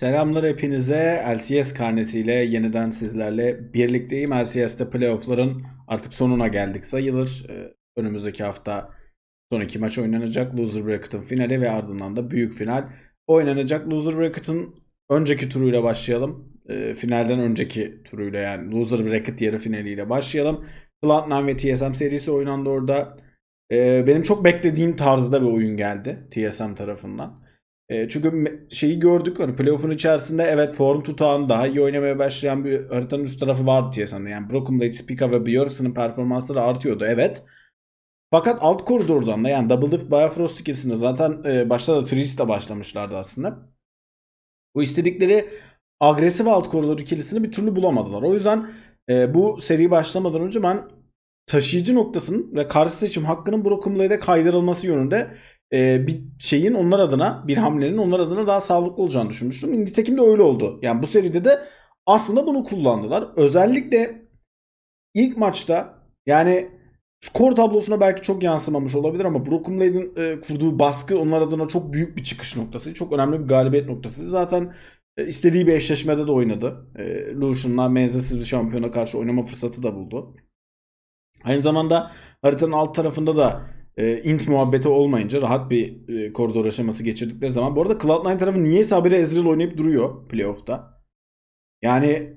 Selamlar hepinize. LCS karnesiyle yeniden sizlerle birlikteyim. LCS'te playoff'ların artık sonuna geldik sayılır. Ee, Önümüzdeki hafta son iki maç oynanacak. Loser Bracket'ın finali ve ardından da büyük final oynanacak. Loser Bracket'ın önceki turuyla başlayalım. Ee, finalden önceki turuyla yani Loser Bracket yarı finaliyle başlayalım. Cloud9 ve TSM serisi oynandı orada. Ee, benim çok beklediğim tarzda bir oyun geldi TSM tarafından. E, çünkü şeyi gördük hani playoff'un içerisinde evet form tutan daha iyi oynamaya başlayan bir haritanın üst tarafı vardı TSM'de. Yani Broken Blade, Spica ve Bjorksen'ın performansları artıyordu evet. Fakat alt koridordan da yani Double Lift Bifrost ikilisinde zaten e, başta da Freeze başlamışlardı aslında. Bu istedikleri agresif alt koridor ikilisini bir türlü bulamadılar. O yüzden e, bu seri başlamadan önce ben taşıyıcı noktasının ve karşı seçim hakkının Broken Blade'e kaydırılması yönünde e, bir şeyin onlar adına bir hamlenin onlar adına daha sağlıklı olacağını düşünmüştüm. Nitekim de öyle oldu. Yani bu seride de aslında bunu kullandılar. Özellikle ilk maçta yani skor tablosuna belki çok yansımamış olabilir ama Broken Blade'in e, kurduğu baskı onlar adına çok büyük bir çıkış noktası. Çok önemli bir galibiyet noktası. Zaten e, istediği bir eşleşmede de oynadı. E, Lucian'la menzilsiz bir şampiyona karşı oynama fırsatı da buldu. Aynı zamanda haritanın alt tarafında da e, int muhabbeti olmayınca rahat bir e, koridor aşaması geçirdikleri zaman. Bu arada Cloud9 tarafı niyeyse habire Ezreal oynayıp duruyor playoff'ta. Yani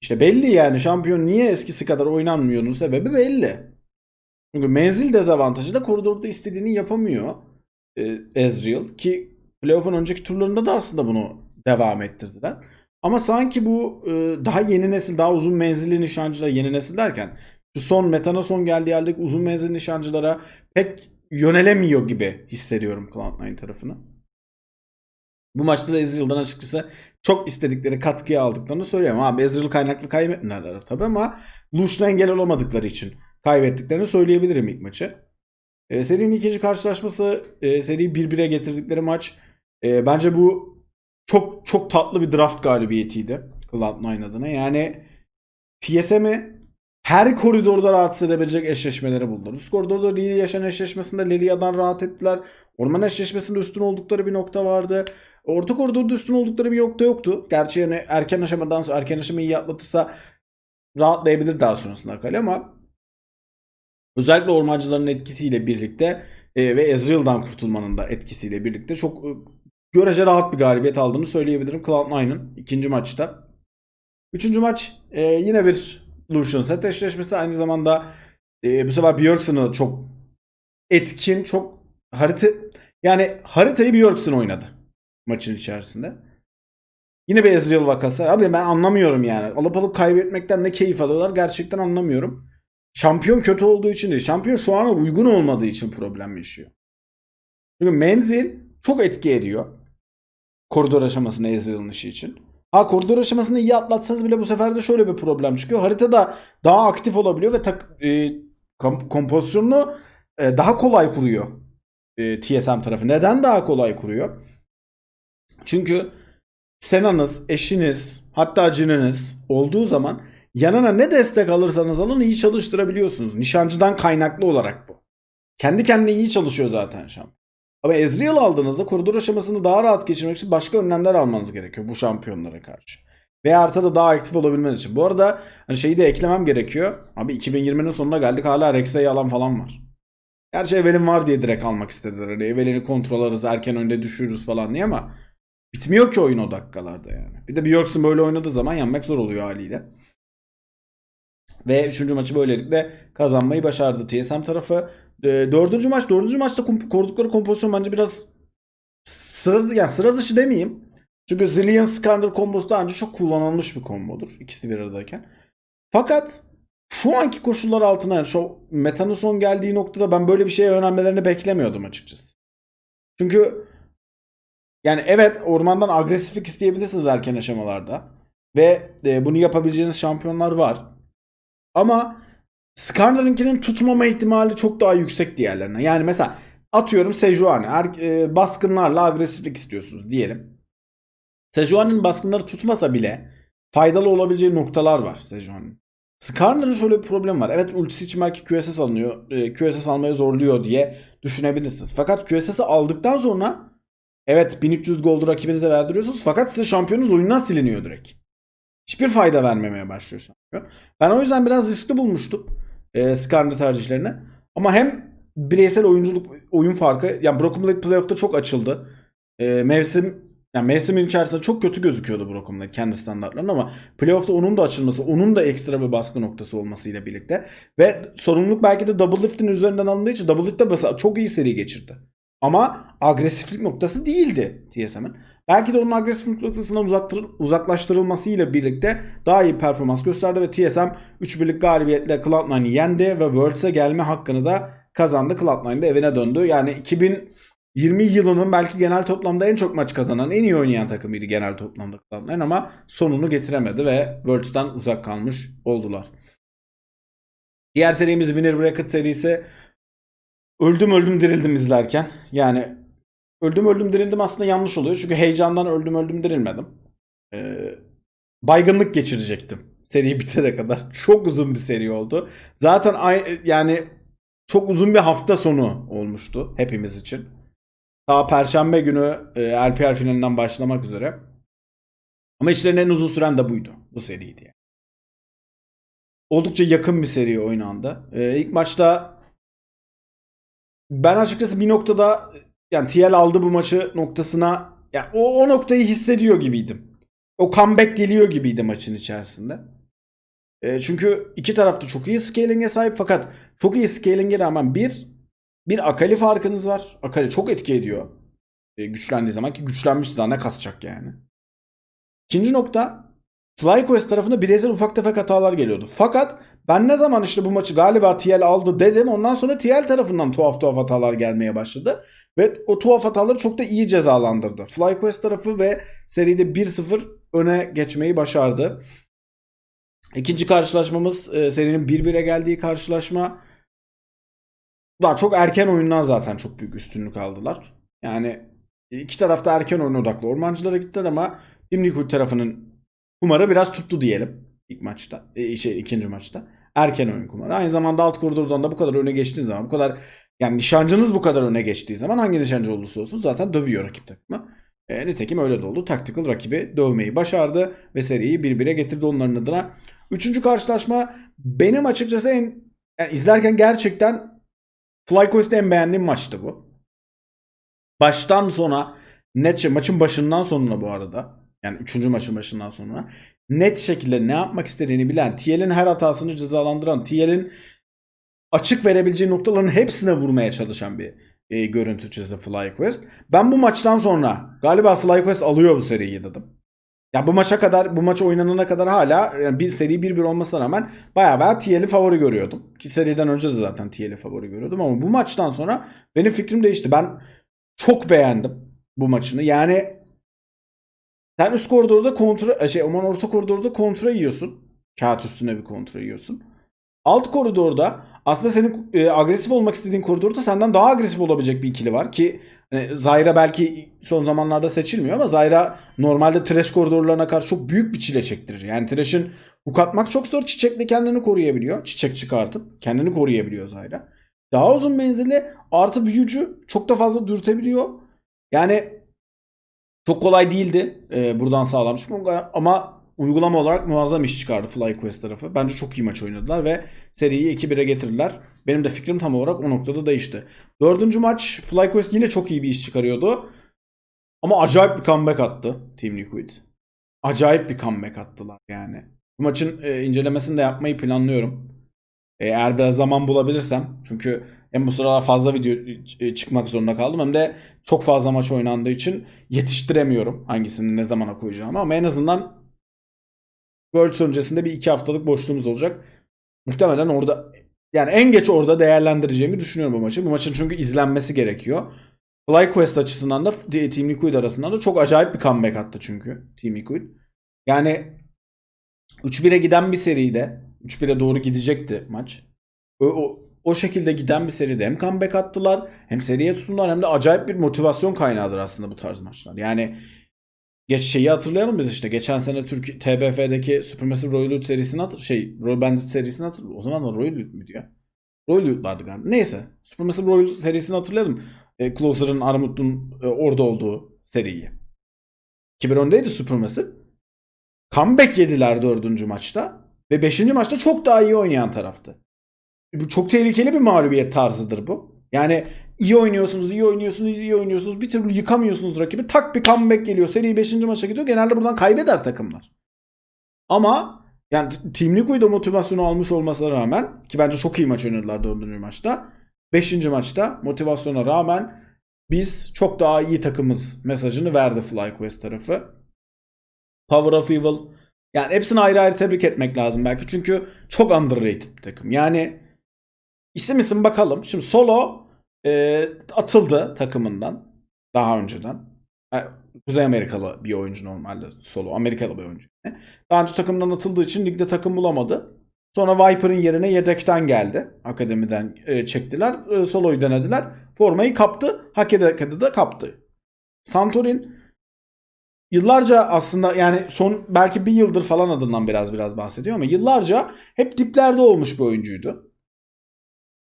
işte belli yani şampiyon niye eskisi kadar oynanmıyor'nun sebebi belli. Çünkü menzil dezavantajı da koridorda istediğini yapamıyor e, Ezreal ki playoff'un önceki turlarında da aslında bunu devam ettirdiler. Ama sanki bu e, daha yeni nesil, daha uzun menzilli nişancılar yeni nesil derken şu son metana son geldiği yerdeki uzun menzilli nişancılara pek yönelemiyor gibi hissediyorum Cloud9 tarafını. Bu maçta da Ezreal'dan açıkçası çok istedikleri katkıyı aldıklarını söylüyorum. Abi Ezreal kaynaklı kaybettiler tabii ama Lush'la engel olamadıkları için kaybettiklerini söyleyebilirim ilk maçı. E, serinin ikinci karşılaşması e, seriyi 1-1'e getirdikleri maç. E, bence bu çok çok tatlı bir draft galibiyetiydi Cloud9 adına. Yani TSM'i her koridorda rahatsız edebilecek eşleşmeleri buldular. Üst koridorda Lili yaşayan eşleşmesinde Lilia'dan rahat ettiler. Orman eşleşmesinde üstün oldukları bir nokta vardı. Orta koridorda üstün oldukları bir nokta yoktu. Gerçi yani erken aşamadan sonra erken aşamayı iyi atlatırsa rahatlayabilir daha sonrasında Akali ama özellikle ormancıların etkisiyle birlikte e, ve Ezreal'dan kurtulmanın da etkisiyle birlikte çok e, görece rahat bir galibiyet aldığını söyleyebilirim Cloud9'ın ikinci maçta. Üçüncü maç e, yine bir Lucian set eşleşmesi aynı zamanda e, bu sefer Björksen'ı çok etkin, çok harita yani haritayı Björksen oynadı maçın içerisinde. Yine bir Ezreal vakası. Abi ben anlamıyorum yani. Alıp alıp kaybetmekten ne keyif alıyorlar gerçekten anlamıyorum. Şampiyon kötü olduğu için değil. Şampiyon şu ana uygun olmadığı için problem yaşıyor. Çünkü menzil çok etki ediyor. Koridor aşamasında Ezreal'ın işi için. Ha koridor aşamasını iyi atlatsanız bile bu sefer de şöyle bir problem çıkıyor. Haritada daha aktif olabiliyor ve tak, e, kom- kompozisyonunu e, daha kolay kuruyor e, TSM tarafı. Neden daha kolay kuruyor? Çünkü Sena'nız, eşiniz, hatta cininiz olduğu zaman yanına ne destek alırsanız alın iyi çalıştırabiliyorsunuz. Nişancıdan kaynaklı olarak bu. Kendi kendine iyi çalışıyor zaten şampiyon. Ama Ezreal aldığınızda koridor aşamasını daha rahat geçirmek için başka önlemler almanız gerekiyor bu şampiyonlara karşı. Ve haritada daha aktif olabilmeniz için. Bu arada hani şeyi de eklemem gerekiyor. Abi 2020'nin sonuna geldik hala Rex'e alan falan var. Gerçi Evelyn var diye direkt almak istediler. Hani Evelyn'i kontrol alırız erken önde düşürürüz falan diye ama bitmiyor ki oyun o dakikalarda yani. Bir de Bjorksen böyle oynadığı zaman yenmek zor oluyor haliyle. Ve üçüncü maçı böylelikle kazanmayı başardı TSM tarafı. E, dördüncü maç, dördüncü maçta kom- kurdukları kompozisyon bence biraz sıra, yani sıra dışı demeyeyim. Çünkü Zillion Skarner kombosu daha önce çok kullanılmış bir kombodur. ikisi bir aradayken. Fakat şu anki koşullar altına yani şu metanın son geldiği noktada ben böyle bir şeye yönelmelerini beklemiyordum açıkçası. Çünkü yani evet ormandan agresiflik isteyebilirsiniz erken aşamalarda. Ve e, bunu yapabileceğiniz şampiyonlar var. Ama Skarner'ınkinin tutmama ihtimali çok daha yüksek diğerlerine. Yani mesela atıyorum Sejuani er, e, baskınlarla agresiflik istiyorsunuz diyelim. Sejuani'nin baskınları tutmasa bile faydalı olabileceği noktalar var Sejuani'nin. Skarner'ın şöyle bir problem var. Evet ultisi için belki QSS alınıyor. E, QSS almaya zorluyor diye düşünebilirsiniz. Fakat QSS'i aldıktan sonra Evet 1300 goldu rakibinize verdiriyorsunuz fakat size şampiyonunuz oyundan siliniyor direkt. Hiçbir fayda vermemeye başlıyor şampiyon. Ben o yüzden biraz riskli bulmuştum e, Skarner tercihlerini. Ama hem bireysel oyunculuk oyun farkı yani Broken Blade playoff'ta çok açıldı. E, mevsim yani mevsimin içerisinde çok kötü gözüküyordu Broken Blade kendi standartlarında ama playoff'ta onun da açılması, onun da ekstra bir baskı noktası olmasıyla birlikte ve sorumluluk belki de Double Lift'in üzerinden alındığı için Double Lift de mesela çok iyi seri geçirdi. Ama agresiflik noktası değildi TSM'in. Belki de onun agresiflik noktasından uzaklaştırılmasıyla birlikte daha iyi performans gösterdi ve TSM 3 birlik galibiyetle Cloud9'ı yendi ve Worlds'e gelme hakkını da kazandı. Cloud9 da evine döndü. Yani 2020 yılının belki genel toplamda en çok maç kazanan, en iyi oynayan takımıydı genel toplamda Cloud9 ama sonunu getiremedi ve Worlds'ten uzak kalmış oldular. Diğer serimiz Winner Bracket serisi öldüm öldüm dirildim izlerken. Yani öldüm öldüm dirildim aslında yanlış oluyor. Çünkü heyecandan öldüm öldüm dirilmedim. Ee, baygınlık geçirecektim. Seri bitene kadar. Çok uzun bir seri oldu. Zaten ay, yani çok uzun bir hafta sonu olmuştu hepimiz için. Daha perşembe günü e, LPR finalinden başlamak üzere. Ama işlerin en uzun süren de buydu. Bu seriydi yani. Oldukça yakın bir seri oynandı. Ee, ilk maçta ben açıkçası bir noktada yani TL aldı bu maçı noktasına yani o, o noktayı hissediyor gibiydim. O comeback geliyor gibiydi maçın içerisinde. E, çünkü iki tarafta çok iyi scaling'e sahip fakat çok iyi scaling'e rağmen bir bir Akali farkınız var. Akali çok etki ediyor. E, güçlendiği zaman ki güçlenmiş daha ne kasacak yani. İkinci nokta FlyQuest tarafında bireysel ufak tefek hatalar geliyordu. Fakat ben ne zaman işte bu maçı galiba TL aldı dedim ondan sonra TL tarafından tuhaf tuhaf hatalar gelmeye başladı. Ve o tuhaf hataları çok da iyi cezalandırdı. FlyQuest tarafı ve seride 1-0 öne geçmeyi başardı. İkinci karşılaşmamız e, serinin 1-1'e geldiği karşılaşma. Daha çok erken oyundan zaten çok büyük üstünlük aldılar. Yani iki tarafta erken oyun odaklı ormancılara gittiler ama Liquid tarafının kumarı biraz tuttu diyelim ilk maçta. E, şey ikinci maçta. Erken oyun kumarı. Aynı zamanda alt koridordan da bu kadar öne geçtiğiniz zaman bu kadar yani nişancınız bu kadar öne geçtiği zaman hangi nişancı olursa olsun zaten dövüyor rakip takımı. E, nitekim öyle de oldu. Tactical rakibi dövmeyi başardı ve seriyi birbirine getirdi onların adına. Üçüncü karşılaşma benim açıkçası en yani izlerken gerçekten FlyQuest'te en beğendiğim maçtı bu. Baştan sona net maçın başından sonuna bu arada. Yani üçüncü maçın başından sonra net şekilde ne yapmak istediğini bilen, TL'in her hatasını cezalandıran, TL'in açık verebileceği noktaların hepsine vurmaya çalışan bir e, görüntü çizdi FlyQuest. Ben bu maçtan sonra galiba FlyQuest alıyor bu seriyi dedim. Ya bu maça kadar, bu maç oynanana kadar hala yani bir seri 1-1 olmasına rağmen bayağı bayağı TL'i favori görüyordum. Ki seriden önce de zaten TL'i favori görüyordum ama bu maçtan sonra benim fikrim değişti. Ben çok beğendim bu maçını. Yani sen üst koridorda kontra şey aman orta koridorda kontra yiyorsun. Kağıt üstüne bir kontra yiyorsun. Alt koridorda aslında senin e, agresif olmak istediğin koridorda senden daha agresif olabilecek bir ikili var ki hani Zyra belki son zamanlarda seçilmiyor ama Zyra normalde trash koridorlarına karşı çok büyük bir çile çektirir. Yani trash'in hook atmak çok zor. Çiçekle kendini koruyabiliyor. Çiçek çıkartıp kendini koruyabiliyor Zyra. Daha uzun menzilli artı büyücü çok da fazla dürtebiliyor. Yani çok kolay değildi e, buradan sağlamış ama uygulama olarak muazzam iş çıkardı FlyQuest tarafı. Bence çok iyi maç oynadılar ve seriyi 2-1'e getirdiler. Benim de fikrim tam olarak o noktada değişti. Dördüncü maç FlyQuest yine çok iyi bir iş çıkarıyordu. Ama acayip bir comeback attı Team Liquid. Acayip bir comeback attılar yani. Bu maçın e, incelemesini de yapmayı planlıyorum. E, eğer biraz zaman bulabilirsem. Çünkü hem bu sıralar fazla video e, çıkmak zorunda kaldım hem de çok fazla maç oynandığı için yetiştiremiyorum hangisini ne zamana koyacağımı. Ama en azından Worlds öncesinde bir iki haftalık boşluğumuz olacak. Muhtemelen orada yani en geç orada değerlendireceğimi düşünüyorum bu maçı. Bu maçın çünkü izlenmesi gerekiyor. FlyQuest açısından da Team Liquid arasından da çok acayip bir comeback attı çünkü Team Liquid. Yani 3-1'e giden bir seride 3-1'e doğru gidecekti maç. O, o, o şekilde giden bir seride hem comeback attılar hem seriye tutundular hem de acayip bir motivasyon kaynağıdır aslında bu tarz maçlar. Yani Geç şeyi hatırlayalım biz işte. Geçen sene Türk TBF'deki Supermassive Royal Loot serisini hatır şey Royal Bandit serisini hatır. O zaman da Royal Loot muydu ya? Royal Loot'lardı galiba. Neyse. Supermassive Royal Loot serisini hatırlayalım. E, Closer'ın Armut'un e, orada olduğu seriyi. 2010'daydı Supermassive. Comeback yediler dördüncü maçta. Ve beşinci maçta çok daha iyi oynayan taraftı. Bu çok tehlikeli bir mağlubiyet tarzıdır bu. Yani iyi oynuyorsunuz, iyi oynuyorsunuz, iyi oynuyorsunuz. Bir türlü yıkamıyorsunuz rakibi. Tak bir comeback geliyor. Seri 5. maça gidiyor. Genelde buradan kaybeder takımlar. Ama yani Team Liquid'de motivasyonu almış olmasına rağmen ki bence çok iyi maç oynadılar 4. maçta. 5. maçta motivasyona rağmen biz çok daha iyi takımız mesajını verdi FlyQuest tarafı. Power of Evil yani hepsini ayrı ayrı tebrik etmek lazım belki. Çünkü çok underrated bir takım. Yani isim isim bakalım. Şimdi Solo e, atıldı takımından daha önceden. E, Kuzey Amerikalı bir oyuncu normalde Solo. Amerikalı bir oyuncu. Daha önce takımdan atıldığı için ligde takım bulamadı. Sonra Viper'ın yerine yedekten geldi. Akademiden e, çektiler. E, Solo'yu denediler. Formayı kaptı. Hak ede hak ede de kaptı. Santorin yıllarca aslında yani son belki bir yıldır falan adından biraz biraz bahsediyor ama yıllarca hep diplerde olmuş bir oyuncuydu.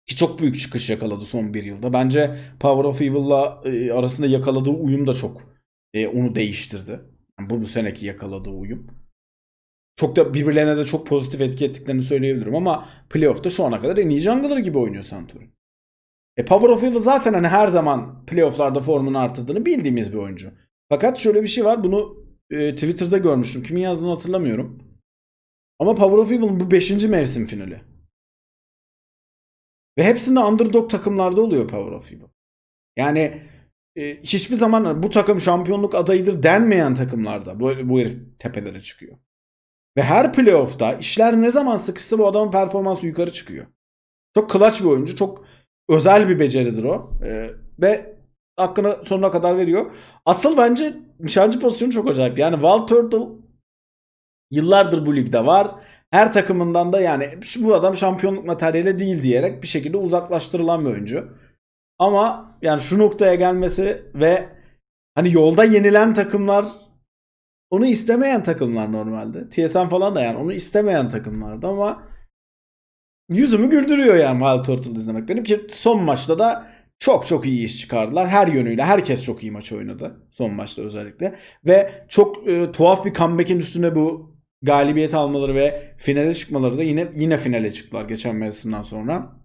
Ki çok büyük çıkış yakaladı son bir yılda. Bence Power of Evil'la e, arasında yakaladığı uyum da çok e, onu değiştirdi. Yani bu, bu seneki yakaladığı uyum. Çok da birbirlerine de çok pozitif etki ettiklerini söyleyebilirim ama playoff'ta şu ana kadar en iyi jungler gibi oynuyor Santorin. E Power of Evil zaten hani her zaman playoff'larda formunu arttırdığını bildiğimiz bir oyuncu. Fakat şöyle bir şey var. Bunu e, Twitter'da görmüştüm. Kimin yazdığını hatırlamıyorum. Ama Power of Evil'ın bu 5. mevsim finali. Ve hepsinde underdog takımlarda oluyor Power of Evil. Yani e, hiçbir zaman bu takım şampiyonluk adayıdır denmeyen takımlarda bu, bu herif tepelere çıkıyor. Ve her playoff'ta işler ne zaman sıkışsa bu adamın performansı yukarı çıkıyor. Çok clutch bir oyuncu. Çok özel bir beceridir o. E, ve hakkını sonuna kadar veriyor. Asıl bence nişancı pozisyonu çok acayip. Yani Val Turtle yıllardır bu ligde var. Her takımından da yani bu adam şampiyonluk materyali değil diyerek bir şekilde uzaklaştırılan bir oyuncu. Ama yani şu noktaya gelmesi ve hani yolda yenilen takımlar onu istemeyen takımlar normalde. TSM falan da yani onu istemeyen takımlardı ama yüzümü güldürüyor yani Wild Turtle izlemek. Benim ki son maçta da çok çok iyi iş çıkardılar. Her yönüyle herkes çok iyi maç oynadı. Son maçta özellikle. Ve çok e, tuhaf bir comeback'in üstüne bu galibiyet almaları ve finale çıkmaları da yine yine finale çıktılar geçen mevsimden sonra.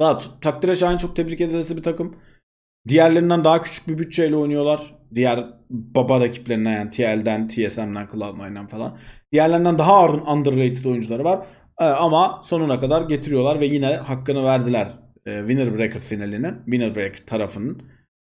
Valla takdire şayan çok tebrik edilesi bir takım. Diğerlerinden daha küçük bir bütçeyle oynuyorlar. Diğer baba rakiplerinden yani TL'den, TSM'den, Cloud9'dan falan. Diğerlerinden daha underrated oyuncuları var. Ee, ama sonuna kadar getiriyorlar ve yine hakkını verdiler. Ee, Winner Bracket finalinin, Winner Bracket tarafının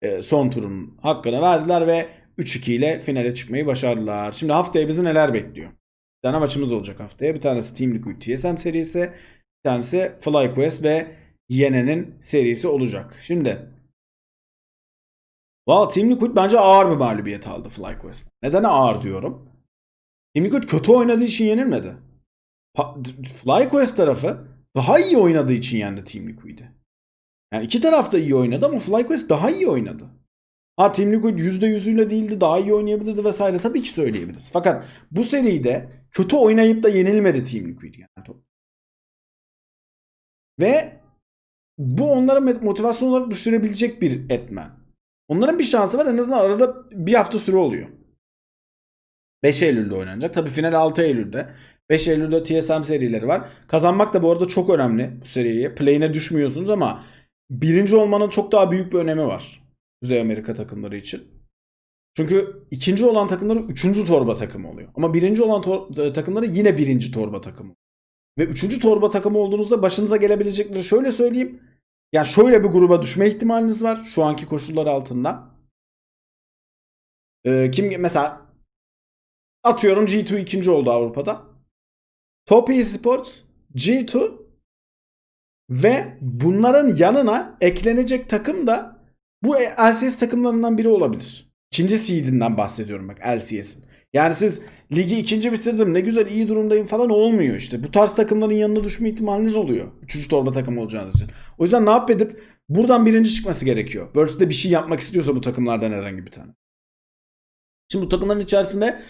e, son turunun hakkını verdiler ve 3-2 ile finale çıkmayı başardılar. Şimdi haftaya bizi neler bekliyor? Bir tane maçımız olacak haftaya. Bir tanesi Team Liquid TSM serisi. Bir tanesi FlyQuest ve Yene'nin serisi olacak. Şimdi Valla Team Liquid bence ağır bir mağlubiyet aldı FlyQuest. Neden ağır diyorum? Team Liquid kötü oynadığı için yenilmedi. FlyQuest tarafı daha iyi oynadığı için yendi Team Liquid'i. Yani iki taraf da iyi oynadı ama FlyQuest daha iyi oynadı. Ha Team Liquid %100'üyle değildi daha iyi oynayabilirdi vesaire tabii ki söyleyebiliriz. Fakat bu seride kötü oynayıp da yenilmedi Team Liquid yani. Ve bu onlara motivasyon düşürebilecek bir etmen. Onların bir şansı var en azından arada bir hafta süre oluyor. 5 Eylül'de oynanacak. Tabii final 6 Eylül'de. 5 Eylül'de TSM serileri var. Kazanmak da bu arada çok önemli bu seriyi. Play'ine düşmüyorsunuz ama birinci olmanın çok daha büyük bir önemi var. Kuzey Amerika takımları için. Çünkü ikinci olan takımları üçüncü torba takımı oluyor. Ama birinci olan tor- takımları yine birinci torba takımı. Ve üçüncü torba takımı olduğunuzda başınıza gelebilecekleri şöyle söyleyeyim. Yani şöyle bir gruba düşme ihtimaliniz var şu anki koşullar altında. Ee, kim mesela atıyorum G2 ikinci oldu Avrupa'da. Top Esports, G2 ve bunların yanına eklenecek takım da bu LCS takımlarından biri olabilir. İkinci seed'inden bahsediyorum bak LCS'in. Yani siz ligi ikinci bitirdim ne güzel iyi durumdayım falan olmuyor işte. Bu tarz takımların yanına düşme ihtimaliniz oluyor. Üçüncü torba takım olacağınız için. O yüzden ne yap edip buradan birinci çıkması gerekiyor. Worlds'de bir şey yapmak istiyorsa bu takımlardan herhangi bir tane. Şimdi bu takımların içerisinde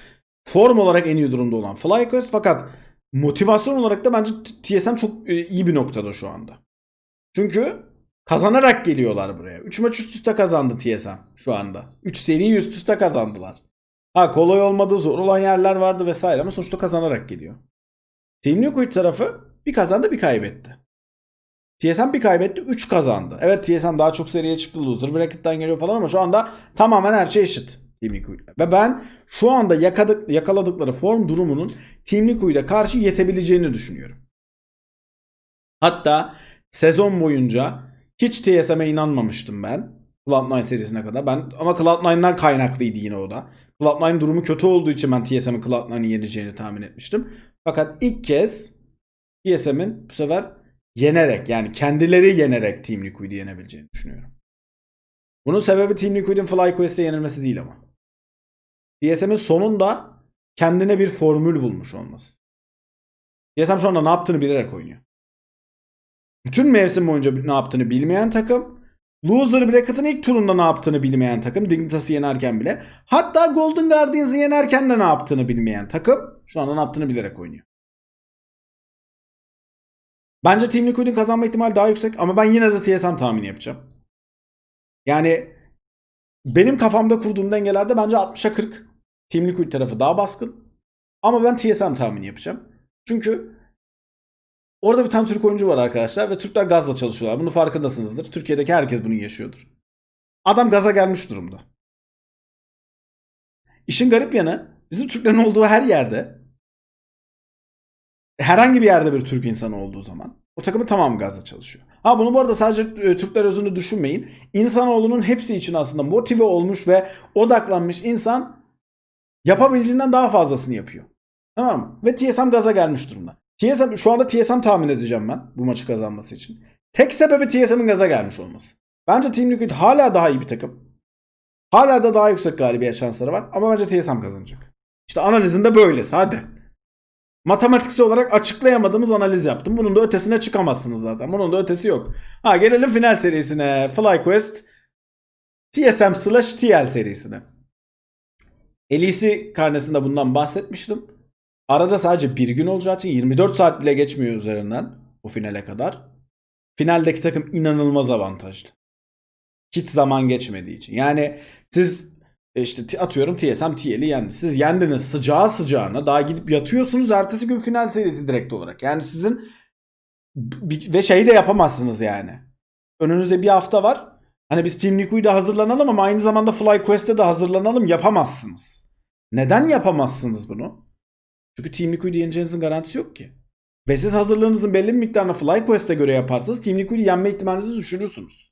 form olarak en iyi durumda olan FlyQuest fakat motivasyon olarak da bence TSM çok e, iyi bir noktada şu anda. Çünkü Kazanarak geliyorlar buraya. 3 maç üst üste kazandı TSM şu anda. 3 seri üst üste kazandılar. Ha kolay olmadığı zor olan yerler vardı vesaire ama sonuçta kazanarak geliyor. Team Liquid tarafı bir kazandı bir kaybetti. TSM bir kaybetti 3 kazandı. Evet TSM daha çok seriye çıktı. Loser bracket'tan geliyor falan ama şu anda tamamen her şey eşit. Team Liquid'le. Ve ben şu anda yakadık, yakaladıkları form durumunun Team Liquid'e karşı yetebileceğini düşünüyorum. Hatta sezon boyunca hiç TSM'e inanmamıştım ben. Cloud9 serisine kadar. Ben ama Cloud9'dan kaynaklıydı yine o da. Cloud9 durumu kötü olduğu için ben TSM'in Cloud9'ı yeneceğini tahmin etmiştim. Fakat ilk kez TSM'in bu sefer yenerek yani kendileri yenerek Team Liquid'i yenebileceğini düşünüyorum. Bunun sebebi Team Liquid'in FlyQuest'e yenilmesi değil ama. TSM'in sonunda kendine bir formül bulmuş olması. TSM şu anda ne yaptığını bilerek oynuyor. Bütün mevsim boyunca ne yaptığını bilmeyen takım. Loser Bracket'ın ilk turunda ne yaptığını bilmeyen takım. Dignitas'ı yenerken bile. Hatta Golden Guardians'ı yenerken de ne yaptığını bilmeyen takım. Şu anda ne yaptığını bilerek oynuyor. Bence Team Liquid'in kazanma ihtimali daha yüksek ama ben yine de TSM tahmini yapacağım. Yani benim kafamda kurduğum dengelerde bence 60'a 40. Team Liquid tarafı daha baskın. Ama ben TSM tahmini yapacağım. Çünkü orada bir tane Türk oyuncu var arkadaşlar ve Türkler gazla çalışıyorlar. Bunu farkındasınızdır. Türkiye'deki herkes bunu yaşıyordur. Adam gaza gelmiş durumda. İşin garip yanı bizim Türklerin olduğu her yerde herhangi bir yerde bir Türk insanı olduğu zaman o takımın tamamı gazla çalışıyor. Ha bunu bu arada sadece e, Türkler özünü düşünmeyin. İnsanoğlunun hepsi için aslında motive olmuş ve odaklanmış insan yapabildiğinden daha fazlasını yapıyor. Tamam mı? Ve TSM gaza gelmiş durumda. TSM şu anda TSM tahmin edeceğim ben bu maçı kazanması için. Tek sebebi TSM'in gaza gelmiş olması. Bence Team Liquid hala daha iyi bir takım. Hala da daha yüksek galibiyet şansları var ama bence TSM kazanacak. İşte analizinde böylesi hadi. Matematiksel olarak açıklayamadığımız analiz yaptım. Bunun da ötesine çıkamazsınız zaten. Bunun da ötesi yok. Ha gelelim final serisine. FlyQuest TSM slash TL serisine. Elisi karnesinde bundan bahsetmiştim. Arada sadece bir gün olacağı için 24 saat bile geçmiyor üzerinden bu finale kadar. Finaldeki takım inanılmaz avantajlı. Hiç zaman geçmediği için. Yani siz e, işte atıyorum TSM TL'i yendi. Siz yendiniz sıcağı sıcağına daha gidip yatıyorsunuz ertesi gün final serisi direkt olarak. Yani sizin ve şey de yapamazsınız yani. Önünüzde bir hafta var. Hani biz Team Liquid'e hazırlanalım ama aynı zamanda FlyQuest'e de hazırlanalım yapamazsınız. Neden yapamazsınız bunu? Çünkü Team Liquid'i yeneceğinizin garantisi yok ki. Ve siz hazırlığınızın belli bir miktarını FlyQuest'e göre yaparsanız Team Liquid'i yenme ihtimalinizi düşürürsünüz.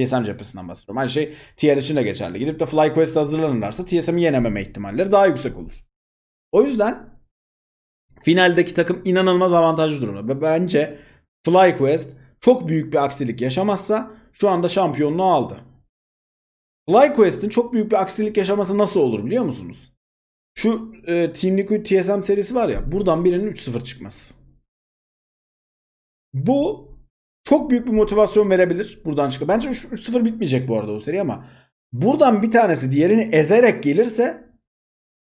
TSM cephesinden bahsediyorum. Aynı şey TR için de geçerli. Gidip de FlyQuest'e hazırlanırlarsa TSM'i yenememe ihtimalleri daha yüksek olur. O yüzden finaldeki takım inanılmaz avantajlı durumda. Ve bence FlyQuest çok büyük bir aksilik yaşamazsa şu anda şampiyonluğu aldı. FlyQuest'in çok büyük bir aksilik yaşaması nasıl olur biliyor musunuz? Şu e, Team Liquid TSM serisi var ya buradan birinin 3-0 çıkması. Bu çok büyük bir motivasyon verebilir buradan çıkıp. Bence 3-0 bitmeyecek bu arada o seri ama buradan bir tanesi diğerini ezerek gelirse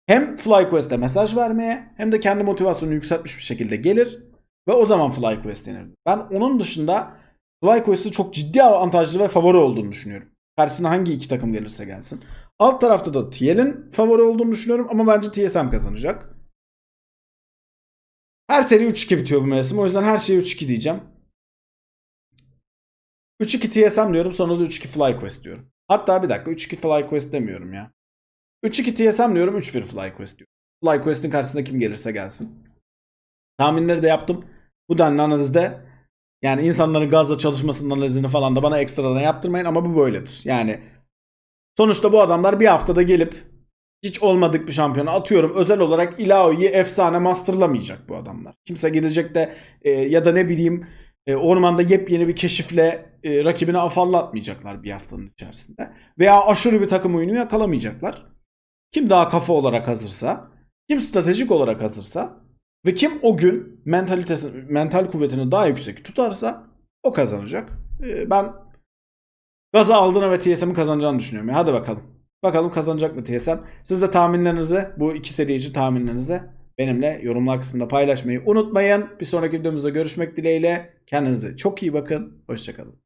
hem FlyQuest'e mesaj vermeye hem de kendi motivasyonunu yükseltmiş bir şekilde gelir ve o zaman FlyQuest denir. Ben onun dışında FlyQuest'in çok ciddi avantajlı ve favori olduğunu düşünüyorum. Karşısına hangi iki takım gelirse gelsin. Alt tarafta da TL'in favori olduğunu düşünüyorum ama bence TSM kazanacak. Her seri 3-2 bitiyor bu mevsim. O yüzden her şeye 3-2 diyeceğim. 3-2 TSM diyorum sonra da 3-2 FlyQuest diyorum. Hatta bir dakika 3-2 FlyQuest demiyorum ya. 3-2 TSM diyorum 3-1 FlyQuest diyorum. FlyQuest'in karşısında kim gelirse gelsin. Tahminleri de yaptım. Bu denli analizde yani insanların gazla çalışmasının analizini falan da bana ekstradan yaptırmayın ama bu böyledir. Yani sonuçta bu adamlar bir haftada gelip hiç olmadık bir şampiyonu atıyorum. Özel olarak Ilao'yu efsane masterlamayacak bu adamlar. Kimse gidecek de e, ya da ne bileyim e, ormanda yepyeni bir keşifle e, rakibine afallatmayacaklar bir haftanın içerisinde. Veya aşırı bir takım oyunu yakalamayacaklar. Kim daha kafa olarak hazırsa, kim stratejik olarak hazırsa ve kim o gün mentalitesi, mental kuvvetini daha yüksek tutarsa o kazanacak. E, ben gaza aldığını ve TSM'in kazanacağını düşünüyorum. Ya. Hadi bakalım. Bakalım kazanacak mı TSM? Siz de tahminlerinizi, bu iki seri için tahminlerinizi benimle yorumlar kısmında paylaşmayı unutmayın. Bir sonraki videomuzda görüşmek dileğiyle. Kendinize çok iyi bakın. Hoşçakalın.